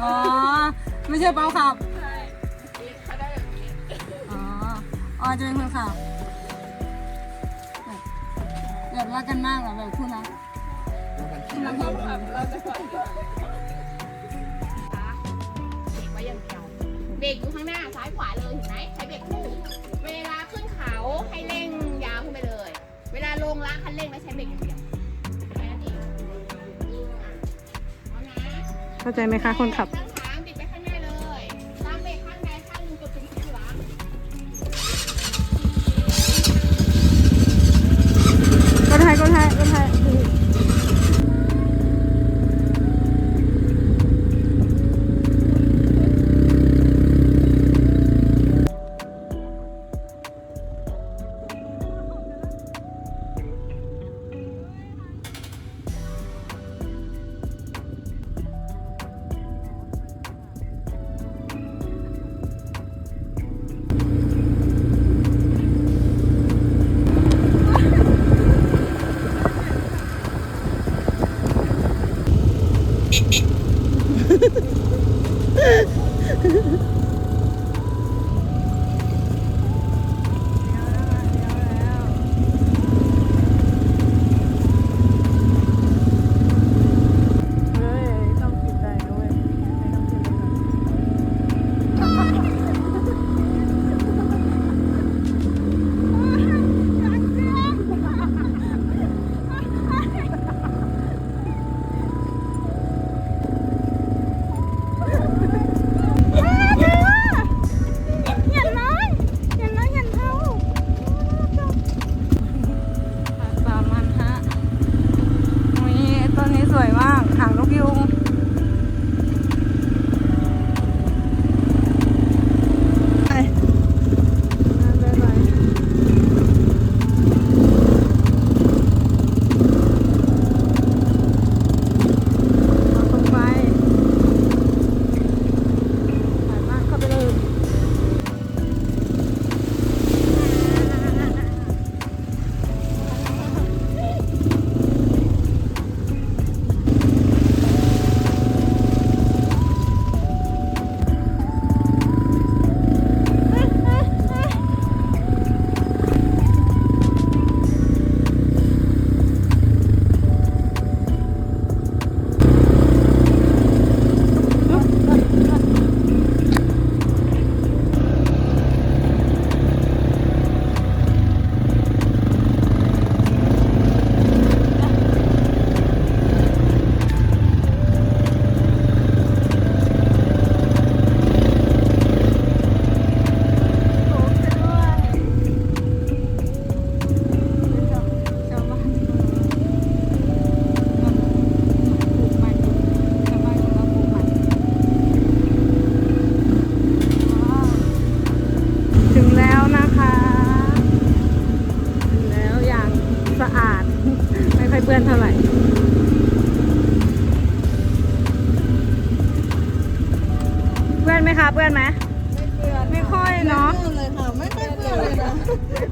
อ๋อ ไม่ใช่เปาขับอ๋อ อ๋อจะเป็นคนขับแบบแบบรักกันมากเหรอแบบคู่รักคู่รักแบบเบรกไว้อย่างเดียวเบรกอยู่ข้างหน้าซ้ายขวาเลยเห็นไหมใช้เบร เข้าใจไหมคะคนขับ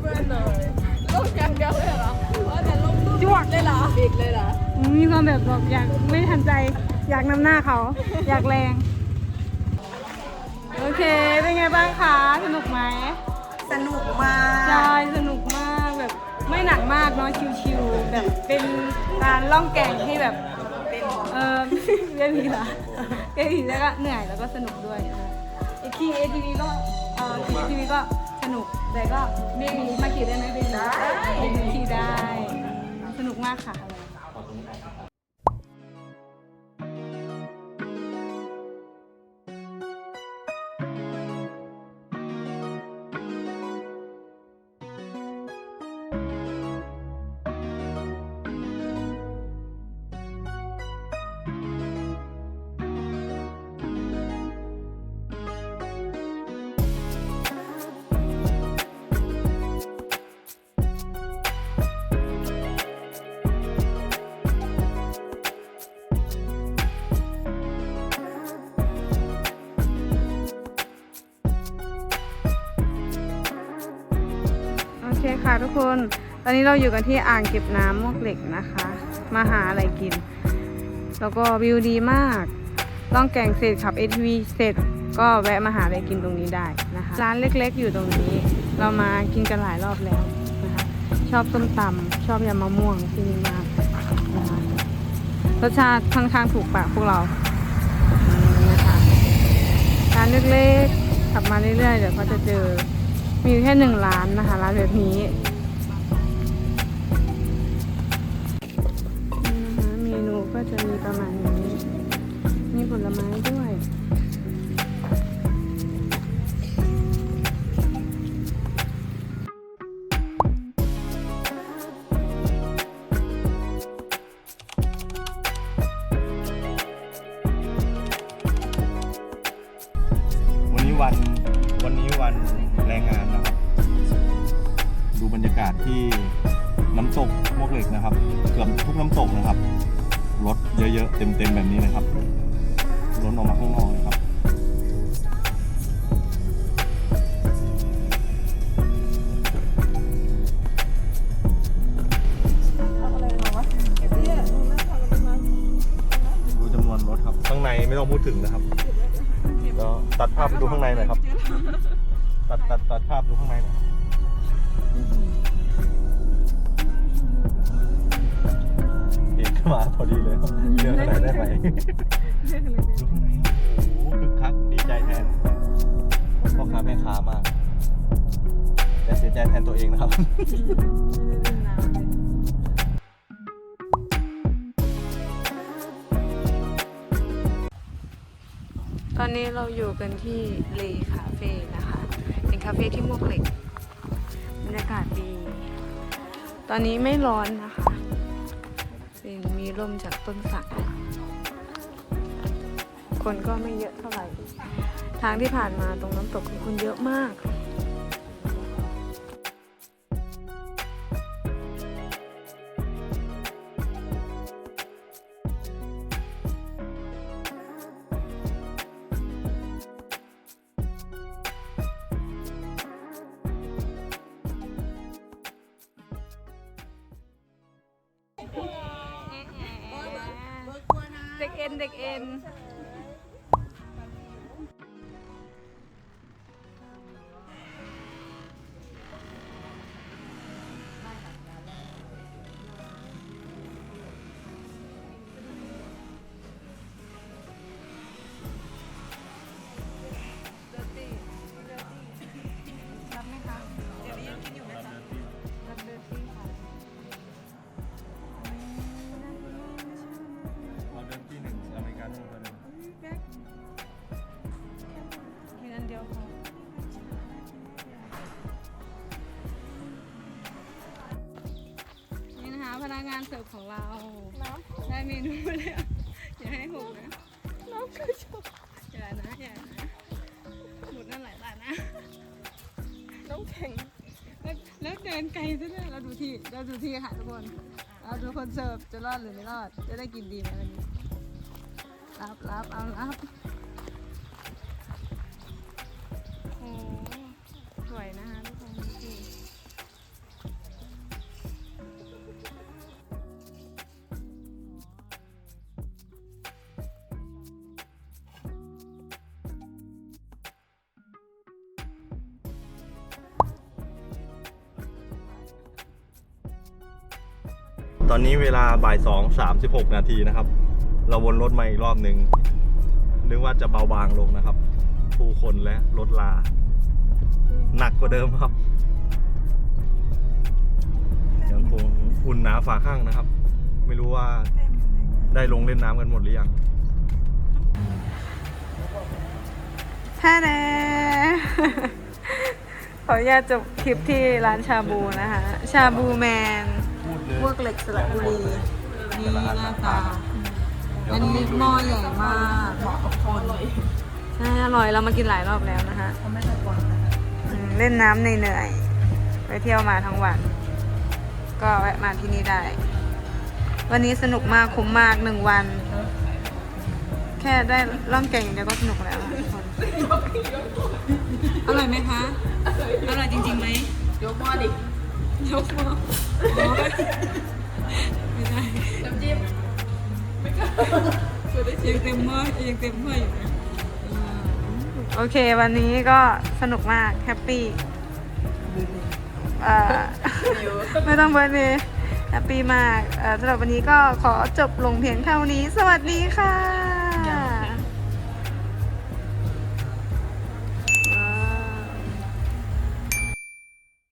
เลยนะลงอย่างเดียวเลยเหรอเพราะแต่ลงรูปจวดเลยเหรออีกเลยเหรอมีความแบบแบบอยากไม่ทันใจ อยากนำหน้าเขา อยากแรง โอเค เป็นไงบ้างคะ สนุกไหม สนุกมาใช่กสนุกมากแบบไม่หนักมากเนาะชิวๆแบบเป็นการล่องแก่งที่แบบเออเรียนผีเหรอเรียนผีแล้วก็เหนื่อยแล้วก็สนุกด้วยนะคะอีกขี่ ATV ก็เออขี่ ATV ก็สนุก แต่ก็เบบีมาขี่ได้ไหมเบบีได้ขี่ได้ สนุกมากค่ะ ค่ะทุกคน ตอนนี้เราอยู่กันที่อ่างเก็บน้ำมวกเหล็กนะคะ มาหาอะไรกิน แล้วก็วิวดีมากล่องแก่งเสร็จขับ ATV เสร็จก็แวะมาหาอะไรกินตรงนี้ได้นะคะ ร้านเล็กๆ อยู่ตรงนี้ เรามากินกันหลายรอบแล้วนะคะ ชอบส้มตำชอบยำมะม่วงที่นี่มากนะคะรสชาติค่อนข้างถูกปากพวกเรานะคะร้านเล็กๆขับมาเรื่อยๆเดี๋ยวก็จะเจอ มีแค่หนึ่งร้านนะคะร้านแบบนี้นี่นะคะเมนูก็จะมีประมาณนี้ มีผลไม้ด้วยวันนี้ วันนี้วันแรงงานนะครับ ดูบรรยากาศที่น้ำตกมวกเหล็กนะครับ เกือบทุกน้ำตกนะครับรถเยอะๆ เต็มๆ แบบนี้นะครับล้นออกมาข้างนอกนะครับดูจำนวนรถครับ ข้างในไม่ต้องพูดถึงนะครับแล้วตัดภาพไปดูข้างในหน่อยครับ ตัดตัดตัดภาพดูข้างในหน่อย เอกมาพอดีเลยครับเลือกอะไรได้ไหมดูข้างในครับโอ้โหคึกคักดีใจแทนพ่อค้าแม่ค้ามาก แต่เสียใจแทนตัวเองนะครับ ตอนนี้เราอยู่กันที่เลคาเฟ่นะคะ เป็นคาเฟ่ที่มวกเหล็กบรรยากาศดี ตอนนี้ไม่ร้อนนะคะเป็นมีลมจากต้นสักคนก็ไม่เยอะเท่าไหร่ ทางที่ผ่านมาตรงน้ำตกคือคนเยอะมาก เด็ งานเสิร์ฟของเราได้เมนูมาแล้วอย่าให้หกนะ น้ำกระชกอย่านะอย่านะหมดนั่นหลายบาทนะ น้ำแข็งแล้วเดินไกลซะด้วยเราดูที่เราดูที่ค่ะทุกคน เราดูคนเสิร์ฟจะรอดหรือไม่รอด จะได้กินดีไหมวันนี้รับรับเอารับ ตอนนี้เวลาบ่ายสองสามสิบหกนาทีนะครับ เราวนรถมาอีกรอบหนึ่งนึกว่าจะเบาบางลงนะครับ ผู้คนและรถลา หนักกว่าเดิมครับ ยังคงอุ่นหนาฝาข้างนะครับ ไม่รู้ว่าได้ลงเล่นน้ำกันหมดหรือยังแท้แน่ขออนุญาตจบคลิปที่ร้านชาบูนะคะ ชาบูแมน พูดเลยพวกเหล็กสระบุรีนี่หน้าตาอันนี้หม้อใหญ่มากเหมาะกับคนใช่อร่อยเรามากินหลายรอบแล้วนะคะอืมเล่นน้ำเหนื่อยๆไปเที่ยวมาทั้งวัน ก็แวะมาที่นี่ได้ วันนี้สนุกมากคุ้มมากหนึ่งวัน แค่ได้ล่องแก่งอย่างเดียวก็สนุกแล้วอะทุกคนอร่อยไหมคะ อร่อยจริงๆไหมยกหม้อดิ ยกมืออ๋อไม่ได้น้ำจิ้มยังเต็มหม้อยังเต็มถ้วยอยู่นะอ่าโอเค วันนี้ก็สนุกมากแฮปปี้อ่าไม่ต้องเบิร์นเลยแฮปปี้มากเอ่อสำหรับวันนี้ก็ขอจบลงเพียงเท่านี้ สวัสดีค่ะ